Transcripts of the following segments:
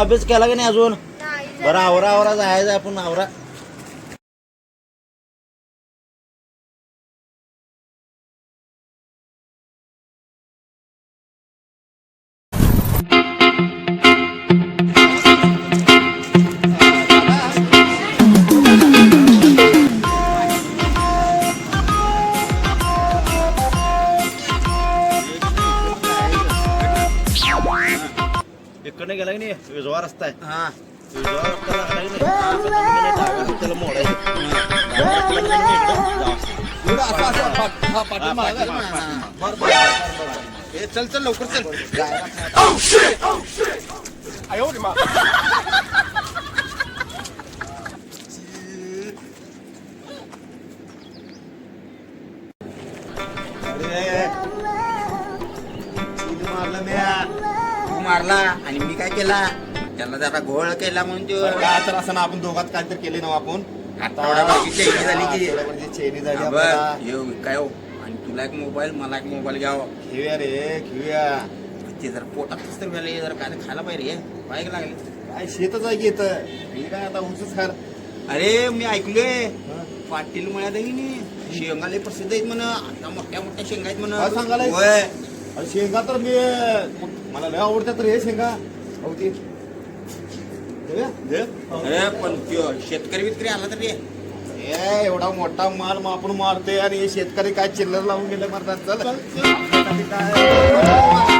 अभ्यास केला की नाही अजून? बरं आवरा आवरा जायचं आपण आवरा. चल चल लवकर चल आयो रे मा. अरे, किती मारलं म्या. तू मारला आणि मी काय केला त्याला जरा घोळ केला म्हणून तो काय तर असं ना आपण दोघात काय तर केले ना आपण? आठवड्याभराची चैनी झाली की आठवड्याभराची चैनी झाली हा, आपल्याला. काय हो? आणि तुला एक मोबाईल मला एक मोबाईल घ्यावं. खेळूया रे खेळूया ते जर पोटातच तर व्हायला जरा काय तर खायला पाहिजे बाईक लागली. काय शेतच आहे इथं? मी काय आता उंचच खार अरे मी ऐकलोय. पाटील मळ्यात आहे की नाही? प्रसिद्ध आहेत म्हण. आता मोठ्या मोठ्या शेंगा आहेत म्हण. काय शेंगा तर मी मला लय आवडतात रे शेंगा. अहो ती. अरे पण त्यो शेतकरी बितकरी आला तर ए एवढा मोठा माल मग आपण मारतोय आणि हे शेतकरी काय चिल्लर लावून गेले मारतात. चल. काय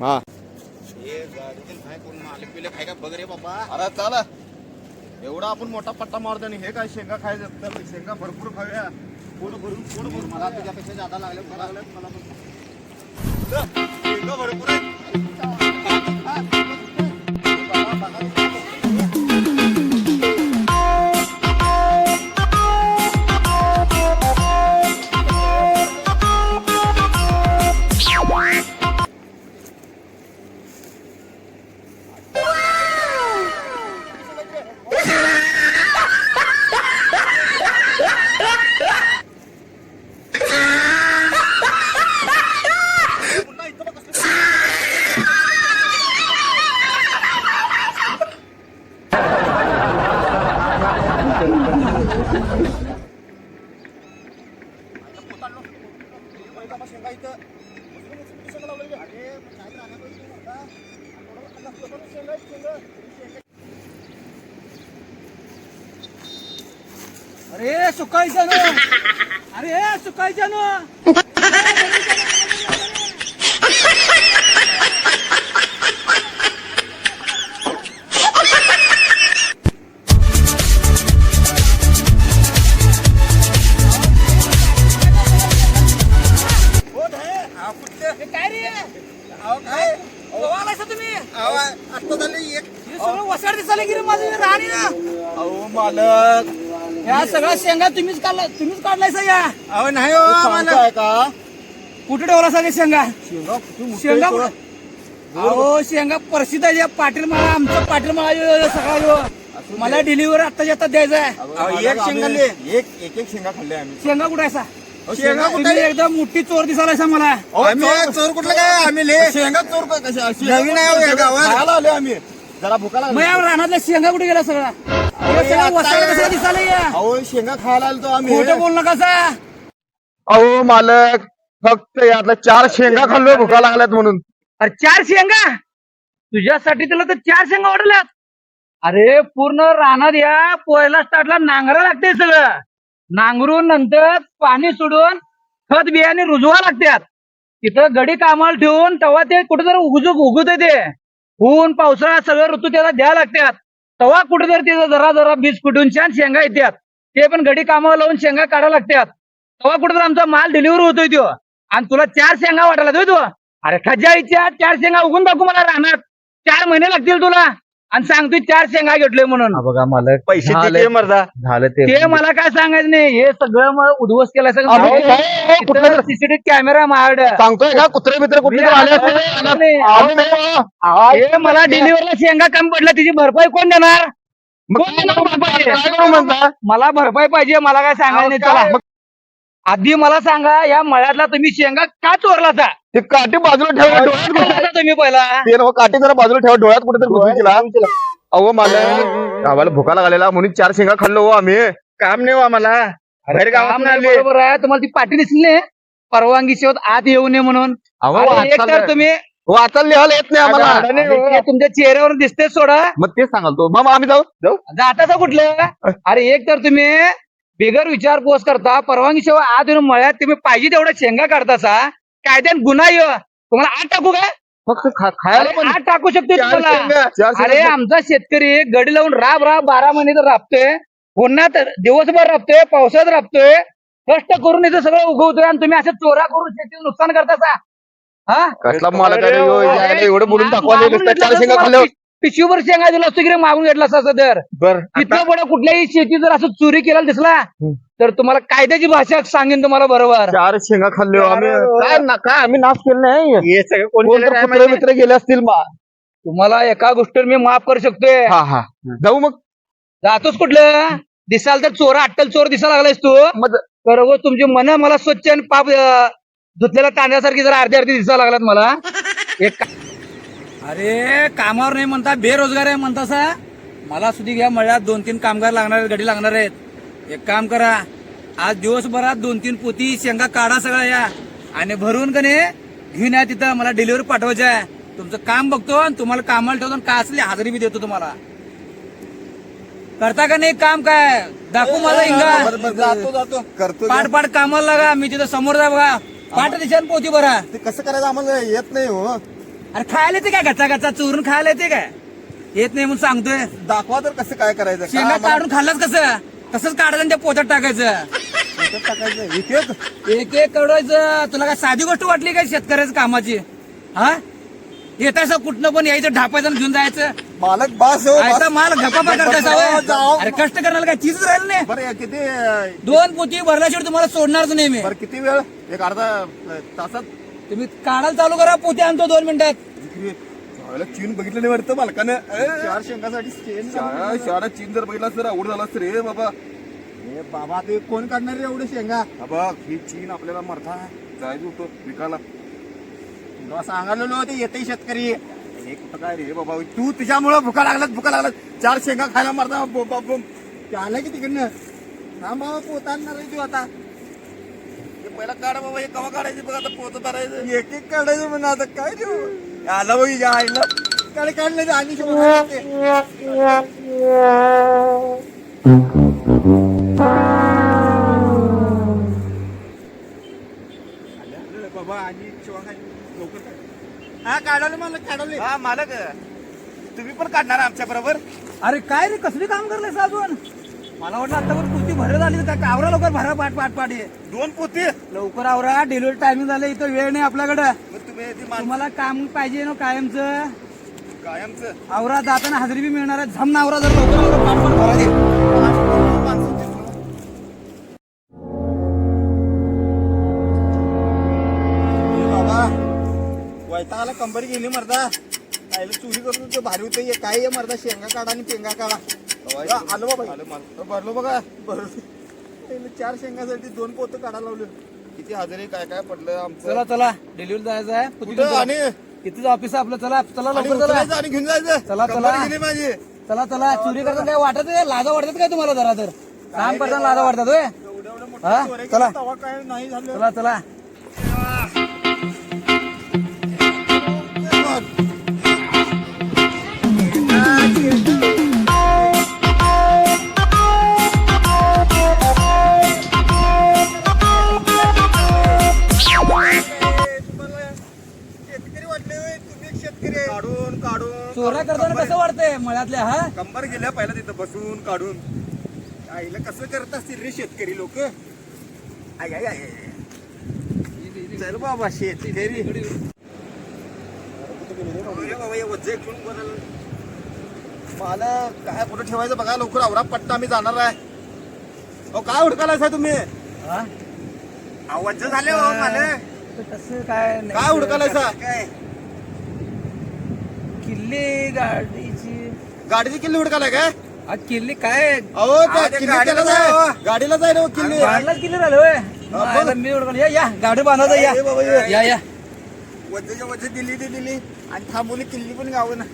हा. अरे चला. एवढा आपण मोठा पट्टा मारतो आणि हे काय शेंगा खायचं तर शेंगा भरपूर खाऊया. पोट भरून पोट भरून? मला तुझ्यापेक्षा जादा लागले मला शेंगा भरपूर मालक. या सगळ्या शेंगा तुम्हीच काढला तुम्हीच काढलायसा या? अहो नाही हो आम्हाला का? कुठे ठेवला सगळे शेंगा? शेंगा शेंगा आहे कुठं- अहो शेंगा प्रसिद्ध आहे या पाटील मला आमचं पाटील मला सगळा यो. मला डिलिव्हर आता आता द्यायचा आहे. अहो, एक शेंगा ले. एक एक एक शेंगा खाल्ले आम्ही. शेंगा कुठे असा अहो, शेंगा कुठे तुम्ही एकदम मोठी चोर दिसायला मला. अहो, आम्ही चोर- चोर कुठलं काय? आम्ही ले शेंगा चोर का कशा? शेंगा नवीन आहे हो या चोर- गावात. खायला आले आम्ही. जरा भुका लागली. रानातल्या शेंगा कुठे गेला सगळा हे सगळं आता- वसाड कसं दिसायला या? अहो शेंगा खायला आलो आम्ही. खोटं बोल नका सा. अहो मालक फक्त यातल्या चार शेंगा खाल्लो भुका लागल्यात म्हणून. अरे चार शेंगा? तुझ्यासाठी तुला तर चार शेंगा वाढल्यात अरे पूर्ण रानात या पहिला स्टार्टला नांगरा लागते सगळं. नांगरून नंतर पाणी सोडून खत बियाणे रुजवा लागतात. तिथं गडी कामाला ठेवून तेव्हा ते कुठेतरी उगजूक उगवत ते. ऊन पावसाळा सगळं ऋतू त्याला द्यायला लागतात. तवा कुठेतरी तिथं जरा जरा बीज फुटून छान शेंगा येतात. ते पण घडी कामावर लावून शेंगा काढायला लागतात. तेव्हा कुठेतरी आमचा माल डिलिव्हर होतोय तो. आणि तुला चार शेंगा वाटायला तो. अरे खज्जा इच्छा चार शेंगा उगून दाखवू मला राहणार चार महिने लागतील तुला. आणि सांगतोय चार शेंगा घेतलोय म्हणून. बघा मला पैसे झालं किती मर्दा. झालं ते. मला काय सांगायचं नाही हे सगळं मग उद्ध्वस्त केलं अहो, काय? कुठलं सगळं सीसीटीव्ही कॅमेरा माझ्याकडे सांगतोय का? कुत्रे मित्र कुठले मी आले आता असतील? नाही. आम्ही नाही हो. हे मला डिलिव्हरला शेंगा कमी पडला तिची भरपाई कोण देणार? मग कोण देणार भरपाई? काय करू म्हणता? मला भरपाई पाहिजे मला काय सांगायचं नाही. आधी मला सांगा या मळ्यातला तुम्ही शेंगा का चोरला होता? ते काठी बाजूला ठेवा का डोळ्यात चोरला होता तुम्ही पहिला? ते नव्ह, काठी जरा बाजूला ठेवा डोळ्यात कुठेतरी घुसून अहो मला आम्हाला भुका लागलेला म्हणून चार शेंगा खाल्लो हो आम्ही. काम नाही हो आम्हाला. बाहेर काम नाही बरोबर आहे तुम्हाला ती पाठी दिसली नाही. परवानगी शेवट आत येऊ नये म्हणून. अहो आणि एक तर तुम्ही वाचायला लिहायला येत नाही आम्हाला. ते तुमच्या चेहऱ्यावर दिसते सोडा. मग तेच सांगाल तो. मग आम्ही जाऊ. जाऊ. जाताचा कुठलं? अरे एक तर तुम्ही बिगर विचार पोस्ट करता परवानगी शिवाय आत येऊन मळ्यात तुम्ही पाहिजे तेवढ्या शेंगा काढतासा. कायद्यात गुन्हा येऊ तुम्हाला आठ टाकू काय? फक्त खा- खायला अरे पण आठ टाकू शकतो चार तुम्हाला. शेंगा चार अरे शेंगा आमचा शेतकरी गडी लावून राब राब बारा महिने तर राबतोय. उन्हात दिवसभर राबतोय पावसात राबतोय. कष्ट करून इथं सगळं उगवतोय आणि तुम्ही असं चोरा करून शेतीचं नुकसान करतासा. हा? कसला मला अरे, एवढं बोलून दाखवायला चार शेंगा असतं खाल्लं पिश- पिशवीभर शेंगा दिला असतो की रे मागून घेतला असता तर बर पुढे कुठल्याही शेती जर असं चोरी केला दिसला तर तुम्हाला कायद्याची भाषा सांगेन तुम्हाला बरोबर. चार शेंगा खाल्ले हो आम्ही. काय ना काय आम्ही नाश केलं नाही. हे सगळं कोण कोण केलं तर काय कुत्रे माहिती? मित्र गेले असतील मा? तुम्हाला एका गोष्टीवर मी माफ करू शकतोय. हा हा. जाऊ मग. जातोच कुठलं? दिसाल तर चोरा अट्टल चोर दिसायला लागलायस तू. मग बरोबर तुमची मन मला स्वच्छ आणि पाप अं, धुतलेल्या तांदळासारखी जरा अर्धी अर्धी दिसायला लागलात मला. एक अरे कामावर नाही म्हणता बेरोजगार आहे म्हणता सा. मला सुधी घ्या मळ्यात दोन तीन कामगार लागणार आहेत गडी लागणार आहेत. एक काम करा आज दिवसभरात दोन तीन पोती शेंगा काढा सगळ्या या. आणि भरून कने घेऊन या तिथं मला डिलिव्हरी पाठवायची आहे. तुमचं काम बघतो आणि तुम्हाला कामाला ठेवतो का असली हाजरी बी देतो तुम्हाला. करता का नाही काम काय? दाखवू जातो जातो. करतो पाठ पाठ कामाला लागा. मी तिथं समोर जा बघा. पाठ दिशान पोती भरा ते कसं करायचं आम्हाला येत नाही हो. अरे खायला येते काय? गच्चा गच्चा चोरून खायला येते काय? येत नाही म्हणून सांगतोय. दाखवा तर कसं काय करायचं. शेंगा काढून खाल्लाच कसं? तसंच काढायचं आणि त्या पोत्यात टाकायचं. टाकायचं. एक एक. कडवायचं तुला काय साधी गोष्ट वाटली काय शेतकऱ्याच्या कामाची? हा? येतायचं कुठनं पण यायचं ढापायचं आणि घेऊन जायचं. मालक बास हो आयता माल गपापा? अरे कष्ट करण्याला काय चीज राहिलं नाही. बरं किती दोन पोती भरल्याशिवाय तुम्हाला सोडणारच नाही मी. बरं किती वेळ? एक अर्धा अं, तासात तुम्ही काढायला चालू करा पोती आणतो दोन मिनिटात. चीन बघितलं नाही वाटतं मालकानं. चार शेंगासाठी चीन शाळा चीन जर बघितला तर आवड झाला असतं रे बाबा. हे बाबा ते कोण काढणार रे एवढे शेंगा? बघ ही चीन आपल्याला मरता जायचं होतं विकायला. तुला सांगायला होते येते शेतकरी. हे कुठं काय रे बाबा? तू तुझ्यामुळं भुका लागलात भुका लागलात चार शेंगा खायला मारता बो- बो- बो. ते आलं की तिकडनं? हा बाबा पोत आणणार आहे तू आता. पहिला काढा बाबा हे कवा काढायचे? बघ आता पोत धरायचं. एक एक काढायचं म्हणा आता काय देऊ? आला बघ या आईला. काढ काढलं आणि बाबा आणि हा काढवले मला काढवले हा मालक. तुम्ही पण काढणार आमच्या बरोबर? अरे काय रे कसली काम करलंय अजून? मला वाटलं आतावर कुर्ती भरत आली तर काय आवरा लवकर भरा पाठ पाठ पाठ. दोन पोते. लवकर आवरा डिलिव्हरी टायमिंग झालं इथं वेळ नाही आपल्याकडं. मग तुम्ही ती माणसं तुम्हाला काम पाहिजे ना कायमचं? कायमचं. आवरा जाताना हजेरी बी मिळणार आहे. झम आवरा जर लवकर लवकर पाठ पाठ भरा दे ए बाबा कंबरी गेली मर्दा. चोरी करतो ते भारी होते हे काय आहे मर्दा? शेंगा काढा आणि पेंगा काढा. आलो बाबा. भरलो बघा. भरलो चार शेंगासाठी दोन पोतं काढायला लावले. किती हजेरी काय काय पडलं आमचं? चला चला. डिलिव्हरी जायचं आहे. कुठं आणि? कितीच ऑफिस आहे आपलं. चला चला लवकर चला. आणि घेऊन जायचं. चला, चला. गेली माझी. चला चला. चोरी करताना काय वाटत लाजा वाटतात काय तुम्हाला जरा तर? काम करताना लाजा वाटतात होय? हा? चला. केल्या, तेव्हा काय नाही झालं. चला चला. काढून. आईला कसं करत असतील रे शेतकरी लोक? आय आय आय चल बाबा शेतकरी. बाबा हे वज्जे घेऊन बोलायला मला काय कुठं ठेवायचं बघा लवकर आवरा पट्टा आम्ही जाणार आहे. अहो काय हुडकायला साहेब तुम्ही आवाज झाले हो मला. कसं काय नाही. काय हुडकायला सा किल्ली गाडीची. गाडीची किल्ली हुडकायला काय? आ, किल्ली काय? अहो त्या किल्ली त्याला जाय. गाडीला जाय ना हो, किल्ली. किल्ली झालं होय. मी ओळखलं. या या गाडी या. ए बाबा, ये. या. या दिली ती दिली. आणि थांबवली किल्ली पण गावं ना.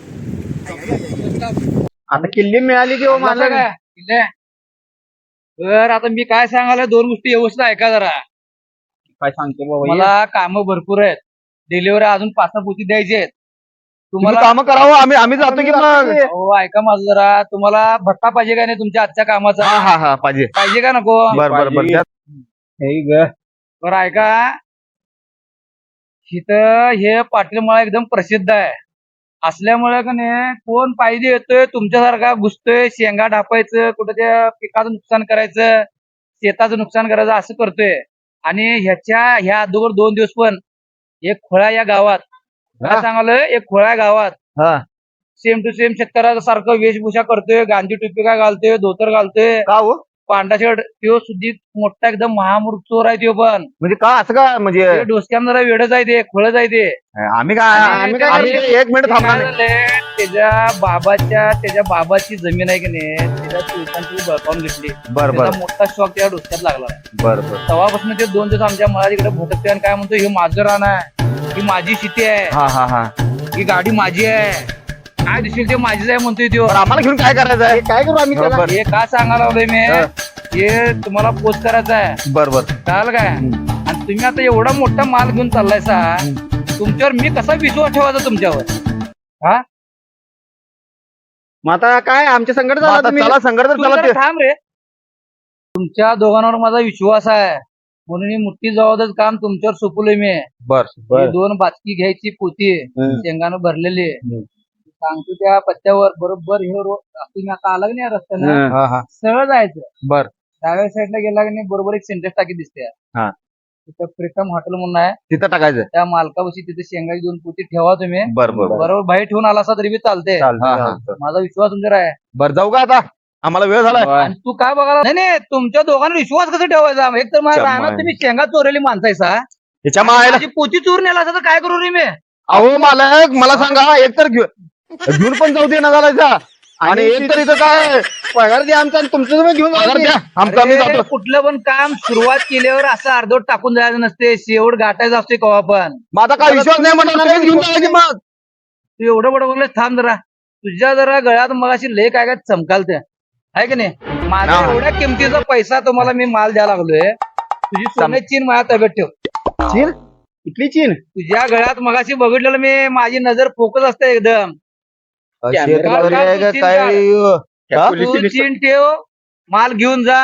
आता किल्ली मिळाली की हो मला मला काय? किल्ले? तर आता मी काय सांगायला दोन गोष्टी व्यवस्थित ऐका जरा. काय सांगते बाबा मला कामं भरपूर आहेत. डिलिव्हरी अजून पाच सहा पोती द्यायचे आहेत. तुम्हाला काम करावं आम्ही आम्ही जातो की मग. हो ऐका माझं जरा. तुम्हाला भत्ता पाहिजे का नाही तुमच्या आजच्या कामाचा? हा हा हा पाहिजे. पाहिजे का नको? बर बर बर द्या. बरं ऐका. इथं हे पाटील मळा एकदम प्रसिद्ध आहे. असल्यामुळे का नाही कोण पाहिजे येतोय तुमच्यासारखा घुसतोय शेंगा ढापायचं कुठं त्या पिकाचं नुकसान करायचं शेताचं नुकसान करायचं असं करतोय. आणि ह्याच्या ह्या अगोदर दोन दिवस पण एक खोळा या गावात. काय. सांगालोय? एक खोळा गावात हा. सेम टू सेम शेतकऱ्याचा सारखं वेशभूषा करतोय गांधी टोपी काय घालतोय धोतर घालतोय. का हो? पांढरा शर्ट तो सुद्धा मोठा एकदम महामूर्ख चोर आहे तो पण. म्हणजे का असं का? म्हणजे ते डोसक्यानं जरा वेडच आहे ते खोळच आहे ते. आम्ही काय आम्ही काय आम्ही एक मिनिट थांबणार नाही. त्याच्या बाबाच्या त्याच्या बाबाची जमीन आहे की नाही त्याच्या चुलतांची बळकावून घेतली. बर बर. त्याचा मोठा शॉक त्या डोसक्यात लागला. बर बर. तेव्हापासून ते दोन दिवस आमच्या मला तिकडे भटकते आणि काय म्हणतो हे माझं रान आहे. ही माझी शेती आहे. हा हा हा. ही गाडी माझी आहे. काय दिसेल ते माझीच आहे म्हणतोय तो आम्हाला घेऊन काय करायचं आहे? काय करू आम्ही बर हे का सांगायला लागलोय मी? हा. हे तुम्हाला पोस्ट करायचं आहे. बर बर कळालं काय? आणि तुम्ही आता एवढा मोठा माल घेऊन चाललाय सा तुमच्यावर मी कसा विश्वास ठेवायचा तुमच्यावर? मग आता काय? आमच्या संकट चला संकट तर तू चला जरा ते. थांब रे. तुमच्या दोघांवर माझा विश्वास आहे. म्हणून ही मुठ्ठी जवळच काम तुमच्यावर सोपवलंय मी. बर ही दोन बाचकी घ्यायची पोती. शेंगानं भरलेली. सांगतो त्या पत्त्यावर बरोबर हे रोड तुम्ही आता आला की नाही रस्त्यानं? हा. हा सरळ जायचं. बर. डाव्या साईडला गेला की नाही बरोबर एक सेंटेक्स टाकी दिसते. हा. तिथं प्रीतम हॉटेल म्हणून आहे. तिथं टाकायचं. त्या मालकापाशी तिथे शेंगाची दोन पोती ठेवा तुम्ही. बर बर बरोबर बाहेर ठेवून आला असा तरी बी चालते हा, हा. माझा विश्वास तुमच्यावर आहे. बर जाऊ का आता? आम्हाला वेळ झाला आणि तू काय बघायला नाही नाही तुमच्या दोघांना विश्वास कसा ठेवायचा? एक तर माझ्या. रानात तुम्ही शेंगा चोरलेली माणसायचा त्याच्या मायला माझी पोती चोरून नेला असं तर काय करू रे मी? अहो मालक मला सांगा एक तर घेऊ- घेऊन पण जाऊ दे ना झालायचा आणि एक तर इथं काय पगार द्या आमचा आणि तुमचं तुम्ही घेऊन पगार द्या. आमचा आम्ही अरे, जातो. कुठलं पण काम सुरुवात केल्यावर असं अर्धवट टाकून जायचं नसते. शेवट गाठायचं असते कवा पण. मग आता काय विश्वास नाही म्हणून आम्ही घेऊन जायचे मग. तू एवढं बडं बोलले थांब जरा. तुझ्या जरा गळ्यात मग अशी लय काय काय चमकालते आहे की नाही? माझ्या हा. एवढ्या किमतीचा पैसा तुम्हाला मी माल द्यायला लागलोय. तुझी सोन्याची चीन माझ्या ताब्यात ठेव. चीन? इथली चीन? तुझ्या गळ्यात मगाशी बघितलेलं मी माझी नजर फोकस असते एकदम. शेतकरी आहे का चीन काय? हा? तू चीन ठेव माल घेऊन जा.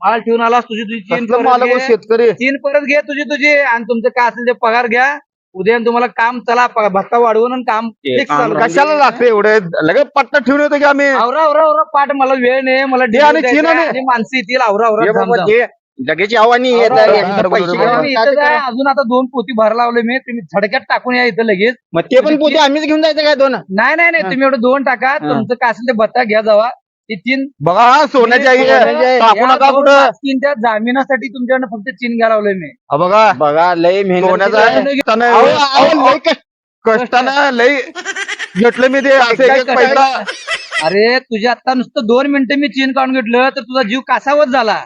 माल ठेवून आलास तुझी तुझी चीन कसलं परत मालक हो घे. शेतकरी? चीन परत घे तुझी तुझी. आणि तुमचं काय असेल ते पगार घ्या. उद्या तुम्हाला काम चला भत्ता वाढवून आणि काम fix चालू. कशाला लागते एवढे? लगेच पट्टा ठेवून येतो की आम्ही? आवरा आवरा आवरा पाठ मला वेळ नाही मला आणि चीन आहे आणि- माणसं येतील आवरा आवरा थांब, थांब. लगेच आव्हानी येत आहे, पैसे आणि मी इथं काय, अजून आता दोन पोती भर लावले मी तुम्ही झडक्यात टाकून या इथं लगेच. मग ते पण पोते आम्हीच घेऊन जायचं काय दोन? नाही नाही नाही तुम्ही एवढं दोन टाका तुमचं काय असेल ते भत्ता घ्या जावा. ते तीन बघा हा, सोन्याची आई आहे. टाकू नका कुठं. जामिनासाठी तुमच्याकडनं फक्त चीन घ्या लावलंय मी. हा, बघा. बघा लय सोन्याचं आहे. कष्टानं- अहो, लय कष्ट- कष्टानं लय घेतलं मी ते. असं एक एक पैसा. अरे तुझ्या आता नुसतं दोन मिनिटं मी चीन काढून घेतलं तर तुझा जीव कासावत झाला.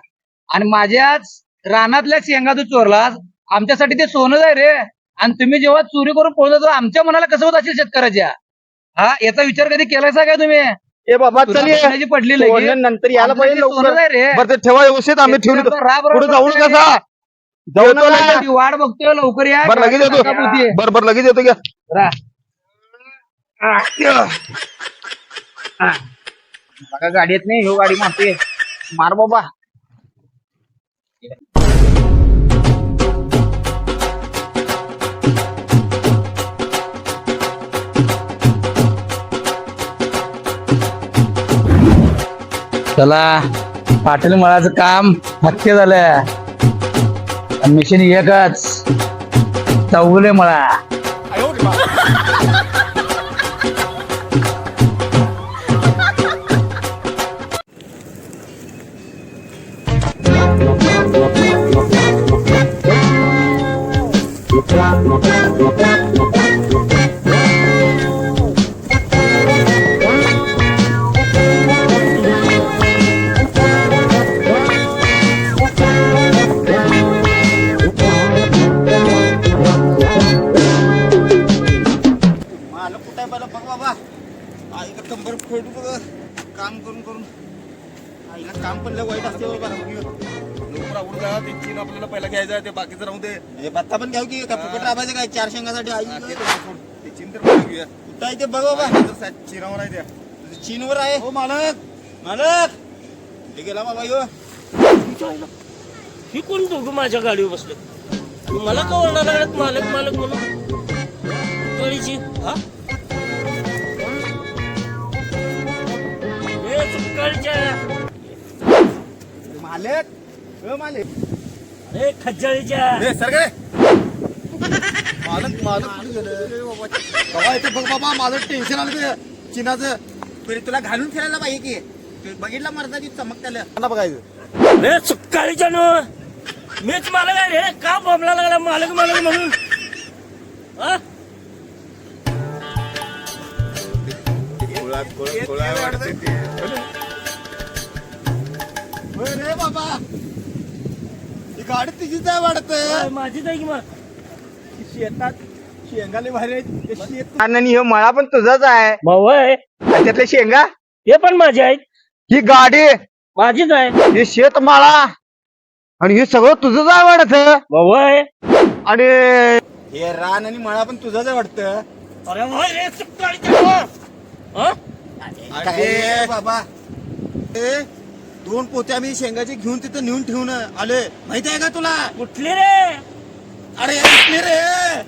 आणि माझ्याच रानातल्या शेंगा तू चोरलास. आमच्यासाठी ते सोनं आहे रे. आणि तुम्ही जेव्हा चोरी करून पोहोचतो आमच्या मनाला कसं होत असेल शेतकऱ्याच्या? हा याचा विचार कधी केलायचा काय तुम्ही? ए बाबा चल ये. पडली नंतर यायला पाहिजे लवकर. रे. बरं ते ठेवा व्यवस्थित. आम्ही राब पुढे जाऊ. कसा जाऊ. लगेच, ती वाट बघतोय लवकर या. बरं लगेच येतो. बरं बरं लगेच येतो घ्या. बघा गाडी येत नाही ह्यो गाडी मारते मार बाबा. चला पाटील मळाचं काम हत्या झालं. मिशन एकच चौगुले मळा. काम पण लय वाईट असते बाबा लवकर आवडून जा ते चीन आपल्याला पहिला घ्यायचं आहे ते बाकीचं राहू दे. हे बत्ता पण घ्याव की का फुकट राबायचं काय? चार शेंगासाठी आई हा, ते तर सोड. ते चीन तर पहिला घेऊया कुठं आहे ते बघ बाबा. ते तर सा- चीनावर आहे त्या. चीनवर आहे. हो मालक. मालक. हे गेला बाबा यो. ही कोण दोघं माझ्या गाडीवर बसले? आणि मला का ओरडा लागत मालक मालक म्हणून? कळीची? हा? ए, सुकाळीच्या. मालक हो मालक अरे खज्जाळीच्या. ए, सर काय मालक मालक कुठे गेलं? बाबा इथे बघ बाबा माझं टेन्शन आलं ते. चीनाचं. तरी तुला घालून फिरायला पाहिजे की? तू बघितला मरता चमक त्याला? त्यांना बघायचं. रे सुकाळीच्या नो मीच मालक आहे रे. का बॉम्बला लागला? मालक मालक म्हणून. हा रे बाबा. ही गाडी तिचीच आहे वाटत. माझीच आहे की मग? शेतात शेंगाले भारी आहेत. ते शेत आणि हे मळा पण तुझाच आहे. भाऊ आहे आणि त्यातले शेंगा? हे पण माझे आहेत. ही गाडी. माझीच आहे. हे शेत माळा. आणि हे सगळं तुझंच आहे वाटत. भाऊ आहे आणि हे रान आणि मळा पण तुझाच आहे वाटतं. अरे होय रे सुकाळीच्या नो हा? काय बाबा. ए, दोन पोते आम्ही शेंगाचे घेऊन तिथं नेऊन ठेवून आले माहिती आहे का तुला? कुठली रे? अरे इकडे रे?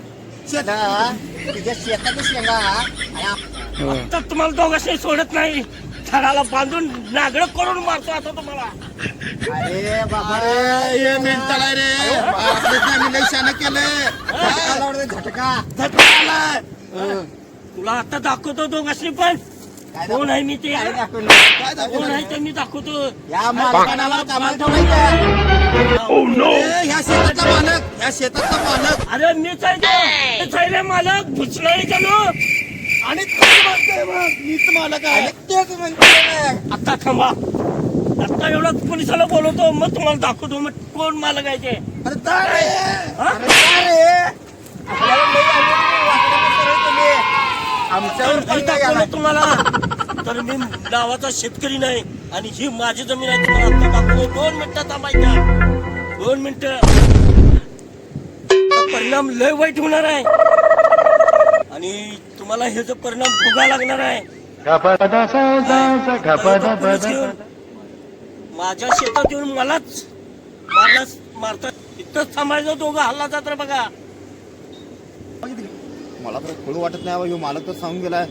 शेता तुझ्या शेतातच शेंगा. आणि आप- तर तुम्हाला दोघांनी सोडत नाही. झाडाला बांधून नागड करून मारतो आता तुम्हाला. अरे बाबा. अरे मेंटल आहे रे. आम्ही शानं केलंय. झटका लावला झटका झटका आलाय. तुला आता दाखवतो दोघांनी पण. कोण आहे मी ते? कोण आहे ते मी दाखवतो. या मालकाला कामाला ठेवायचं ए, ह्या शेताचा मालक ह्या शेताचा मालक. अरे मीच आहे ते. मालक. भुसलाय का नो आणि मीच मालक आहे. तेच म्हणते आता थांबा. आता एवढं पोलिसाला बोलवतो मग तुम्हाला दाखवतो मग कोण मालक आहे ते? अरे जा रे. अरे रे आपल्याला लई आवडलं वाकड्यानं सरळ तुम्ही. आमच्यावर दाखवलं आलं. तुम्हाला. तर मी गावाचा शेतकरी नाही आणि ही माझी जमीन आहे. तुम्हाला आता दाखवतो. दोन मिनिटं थांबायचं दोन मिनिटं. परिणाम लय वाईट होणार आहे. आणि तुम्हाला हे जो परिणाम भोगा लागणार आहे. माझ्या शेतात येऊन मलाच मारला मारतात. इथंच थांबायचं दोघं हल्ला जात बघा. मला तर खुळ वाटत नाही ह्यो मालक तर सांगून गेलाय.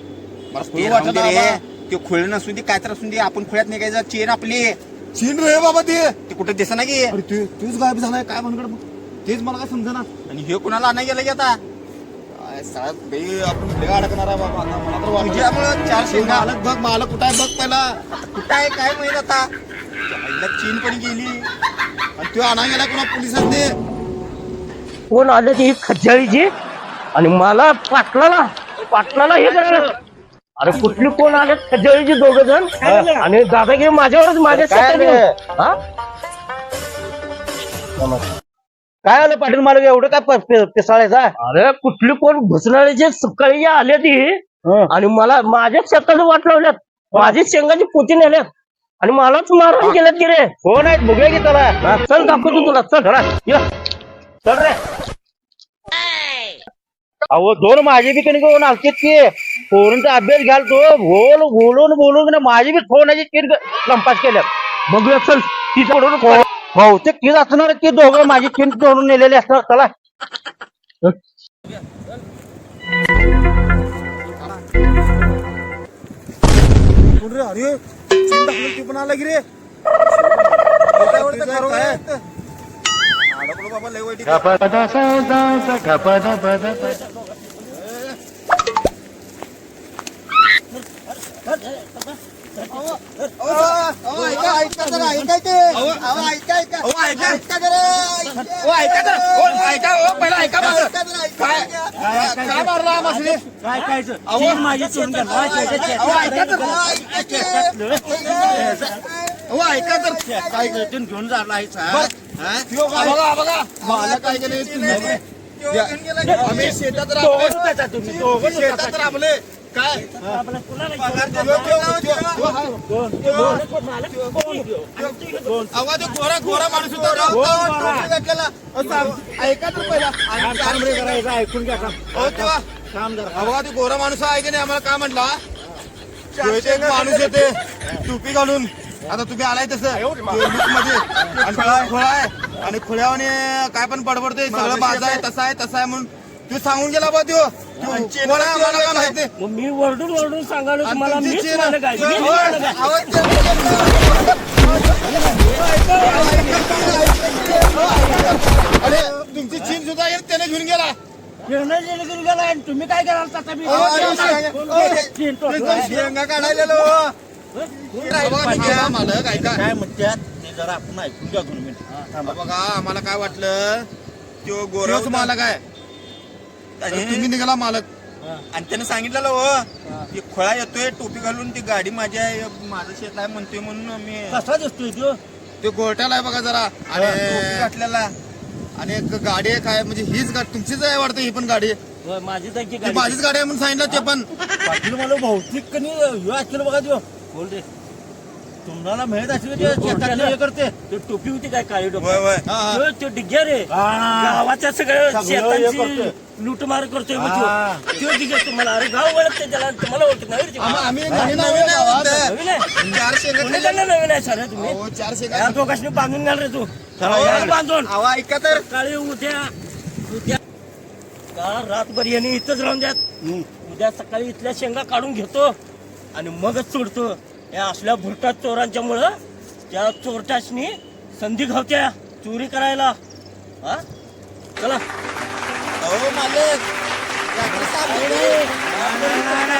मला खुळ ते वाटत नाही रे. बाबा. ते खुळ नसून दे काय तर असून दे. आपण खुळ्यात निघायचं चेन आपली. चीन रे बाबा ते. ते कुठं दिसना ना की? अरे ते तूच गायब झालाय काय म्हणकडे तेच मला काय समजेना. आणि हे कुणाला आणाय गेलं की आता? काय आपण अडकणार आहे बाबा आता. मला तर तुझ्यामुळं चार शेंगा मालक बघ मालक कुठं आहे बघ पहिला. कुठं आहे काय माहीत आता? आईला चीन पण गेली. आणि तो आणा गेला कोणा पोलिसांनी? कोण आले ती? खज्जाळीची आणि मला पाटलाला पाटलाला हे करायला अरे कुठली कोण आले? खज्जाळीची दोघ जण. आणि दादागिरी माझ्यावरच माझ्या? येऊन. हा? काय आलं पाटील मालक? एवढं काय प- पे- पिसाळायचा अरे कुठली कोण? घुसणारीचे सकाळी आले ती आणि मला माझ्या शेताचं वाट लावल्यात. माझी शेंगाची पोती नेल्यात. आणि मलाच मारून गेल्यात की रे कोण आहेत? बघूया की त्याला. हा, चल दाखवतो तुला चल. चला. ये. चल रे. अहो दोन माझे बी कणी कोण आलतेत की? पोरांचा अभ्यास घ्याल तो. बोल बोलून बोलून माझी बी फोनाची तीन लंपास केल्या बघूया चल ती सोडून बहुतेक तीच असणार की दोघं माझी तीन तोडून नेलेले असणार. चला. अरे चीन दाखवलं ते पण आला की रे. अडकलो बाबा लय वाईट आहे. अहो, ऐका ऐका जरा ऐका ते अहो, ऐका ऐका अहो, ऐका. ऐका जरा ऐका. ओ, ऐका तर. ओ, ऐका ओ, पहिला ऐका माझं. ऐका जरा ऐका. काय काय मारला आम्हाला काय काय अहो, माझी चोरून घ्या. माझ्या शेताची अहो, ऐका तर अहो, ऐका ते. अहो, ऐका तर काय घेऊन घेऊन झाला आहे साहेब. हा? बघा बघा मला काय आम्ही शेतात राबले शेतात राबले काय गोरा गोरा माणूस होता ऐका तर पहिला करायचं ऐकून घ्या ते गोरा माणूस आहे की नाही आम्हाला काय म्हटला माणूस येते टोपी घालून. आता तुम्ही आलाय तसं. मध्ये. आणि खोळा आहे. आणि खोळ्यावाने काय पण बडबडते सगळं बाजा आहे तसा आहे तसा आहे म्हणून. तू सांगून गेला बा त्यो. त्यो कोण आहे आम्हाला काय माहिती. मग मी वरडून वरडून सांगालो आणि तुम्हाला तुमची मीच चेन- मालक आहे मीच होय, मालक आहे. आवाज ते- अरे तुमची चीन सुद्धा येत त्याने घेऊन गेला. फिरणं गेलं गेलं गेलं आणि तुम्ही काय कराल आता मी अहो, अरे, शेंगा- अहो, शेंगा मालक ऐका काय म्हणतात ते जरा आपण ऐकून घ्या दोन मिनिट. बघा आम्हाला काय वाटलं? तो गोरच मालक आहे तुम्ही निघाला मालक. आणि त्याने सांगितलेलं हो की खोळा येतोय टोपी घालून ती गाडी माझी आहे माझं शेत आहे म्हणतोय म्हणून मी कसा दिसतोय तो तो गोरट्याला आहे बघा जरा. आणि घातलेला. आणि एक गाडी आहे काय म्हणजे हीच गाडी तुमचीच आहे वाटतं ही पण गाडी? होय, माझी त्याची ती गाडी. माझीच गाडी आहे म्हणून सांगितलं ते पण. मला भौतिक असलेलं बघा त्यो. बोल रे. तुम्हाला माहीत असेल ते शेतातलं हे करते? तो टोपी होती काय काळी टोपी? होय हा, हा. होय, तो डिग्या रे. हा. गावाच्या सगळं सगळं हे करतोय. शेतांची लूटमार करतोय मग हा. डिग्या तुम्हाला अरे गाव ओळखते त्याला तुम्हाला ओळखत नाही रे ते. आम्हा- आम्ही नवीन आहे आहे वाटतं. नवीन आहे. चार शेंगा कोणी त्यांना नवीन आहे सर तुम्ही? अहो, चार शेंगा या दोघांनी बांधून घाल रे तू. बांधून. आवा ऐका तर. सकाळी उद्या उद्या का रातभर यांनी इथंच राहून द्यात? उद्या सकाळी इथल्या शेंगा काढून घेतो. आणि मगच सोडतो या असल्या भुरटात चोरांच्या मुळं त्या चोरट्यासनी संधी घावत्या चोरी करायला. हा? चला. अहो मालक.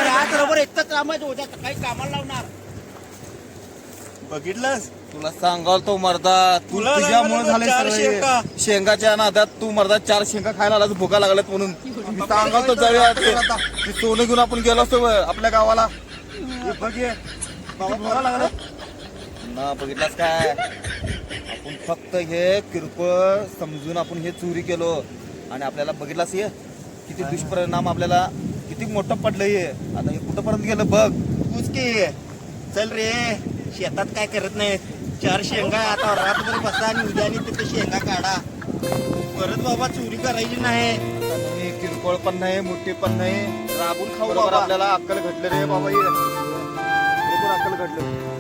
रात्री उद्या कामाला लावणार. बघितलंस? तुला सांगाल तो मर्दा. तू तुला तुझ्यामुळे लागलं झाले चार. शेंगाच्या नादात तू मर्दा चार शेंगा खायला आला भुका लागल्यात म्हणून. मी सांगाल तो जाऊया ते. ते सोनं घेऊन आपण गेलो असतो आपल्या गावाला. ना बघितलास काय? आपण फक्त हे किरकोळ समजून आपण हे चोरी केलो. आणि आपल्याला बघितलास हे? किती दुष्परिणाम आपल्याला किती मोठं पडलं हे? आता हे कुठंपर्यंत गेलं बघ. तूच की. चल रे. शेतात काय करत नाही. चार शेंगा आता रातभर बसा आणि उद्या तिथे शेंगा काढा. परत बाबा चोरी करायची नाही. हे किरकोळ पण नाही मोठी पण नाही. राबून खाऊ बरोबर बाबा. आपल्याला अक्कल घडलं रे बाबा हे. बरोबर अक्कल घडलं